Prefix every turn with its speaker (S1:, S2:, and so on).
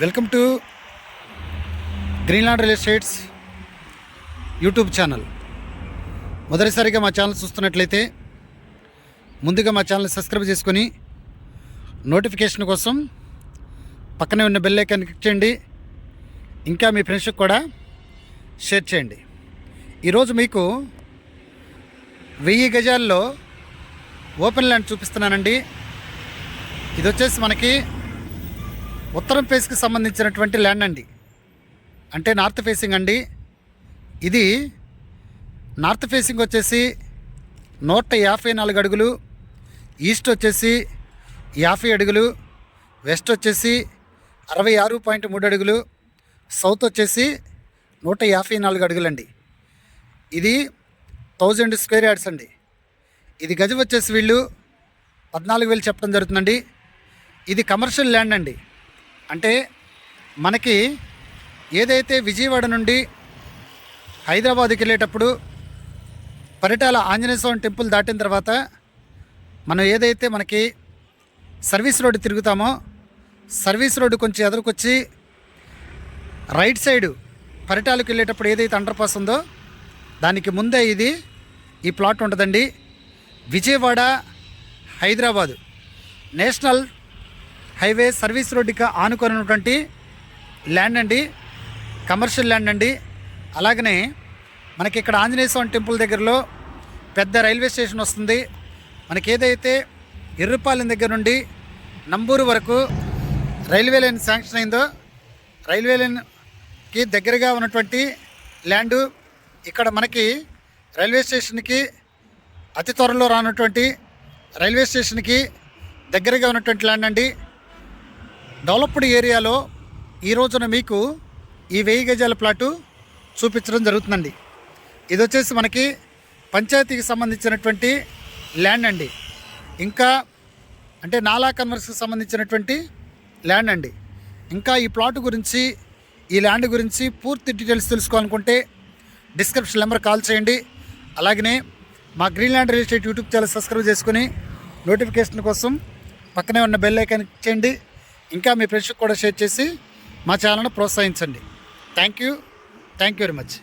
S1: Welcome to Greenland real estates YouTube channel. మొదటిసారిగా మా channel చూస్తున్నట్లయితే ముందుగా మా ఛానల్ సబ్స్క్రైబ్ చేసుకొని నోటిఫికేషన్ కోసం పక్కనే ఉన్న బెల్ ఐకాన్ క్లిక్ చేయండి. ఇంకా మీ ఫ్రెండ్స్కి కూడా షేర్ చేయండి. ఈరోజు మీకు వెయ్యి గజాల్లో ఓపెన్ ల్యాండ్ చూపిస్తున్నానండి. ఇది వచ్చేసి మనకి ఉత్తరం ఫేస్కి సంబంధించినటువంటి ల్యాండ్ అండి. అంటే నార్త్ ఫేసింగ్ అండి. ఇది నార్త్ ఫేసింగ్ వచ్చేసి నూట యాభై నాలుగు అడుగులు ఈస్ట్ వచ్చేసి యాభై అడుగులు వెస్ట్ వచ్చేసి అరవై ఆరు పాయింట్ మూడు అడుగులు సౌత్ వచ్చేసి నూట యాభై నాలుగు అడుగులండి. ఇది థౌజండ్ స్క్వేర్ యార్డ్స్ అండి. ఇది గజం వచ్చేసి వీళ్ళు పద్నాలుగు వేలు చెప్పడం జరుగుతుందండి. ఇది కమర్షియల్ ల్యాండ్ అండి. అంటే మనకి ఏదైతే విజయవాడ నుండి హైదరాబాద్కి వెళ్ళేటప్పుడు పరిటాల ఆంజనేయ స్వామి టెంపుల్ దాటిన తర్వాత మనం ఏదైతే మనకి సర్వీస్ రోడ్డు తిరుగుతామో సర్వీస్ రోడ్డు కొంచెం ఎదురుకొచ్చి రైట్ సైడు పరిటాలకు వెళ్ళేటప్పుడు ఏదైతే అండర్ పాస్ ఉందో దానికి ముందే ఇది ఈ ప్లాట్ ఉంటుందండి. Vijayawada Hyderabad national highway service రోడ్డుకి ఆనుకొని ఉన్నటువంటి ల్యాండ్ అండి కమర్షియల్ ల్యాండ్ అండి. అలాగనే మనకి ఇక్కడ ఆంజనేయ స్వామి టెంపుల్ దగ్గరలో పెద్ద రైల్వే స్టేషన్ వస్తుంది. మనకి ఏదైతే ఎర్రపాలెం దగ్గర నుండి నంబూరు వరకు రైల్వే లైన్ శాంక్షన్ అయిందో రైల్వే లైన్కి దగ్గరగా ఉన్నటువంటి ల్యాండు ఇక్కడ మనకి రైల్వే స్టేషన్కి అతి త్వరలో రానటువంటి రైల్వే స్టేషన్కి దగ్గరగా ఉన్నటువంటి ల్యాండ్ అండి. డెవలప్డ్ ఏరియాలో ఈ రోజున మీకు ఈ వెయ్యి గజాల ప్లాటు చూపించడం జరుగుతుందండి. ఇది వచ్చేసి మనకి పంచాయతీకి సంబంధించినటువంటి ల్యాండ్ అండి. ఇంకా అంటే నాలా కన్వర్స్కి సంబంధించినటువంటి ల్యాండ్ అండి. ఇంకా ఈ ప్లాట్ గురించి ఈ ల్యాండ్ గురించి పూర్తి డీటెయిల్స్ తెలుసుకోవాలనుకుంటే డిస్క్రిప్షన్ నెంబర్ కాల్ చేయండి. అలాగనే మా Greenland real estate YouTube channel subscribe చేసుకుని నోటిఫికేషన్ కోసం పక్కనే ఉన్న బెల్ ఐకాన్ చేయండి. ఇంకా మీ ఫ్రెండ్స్కి కూడా షేర్ చేసి మా ఛానల్ను ప్రోత్సహించండి. Thank you thank you very much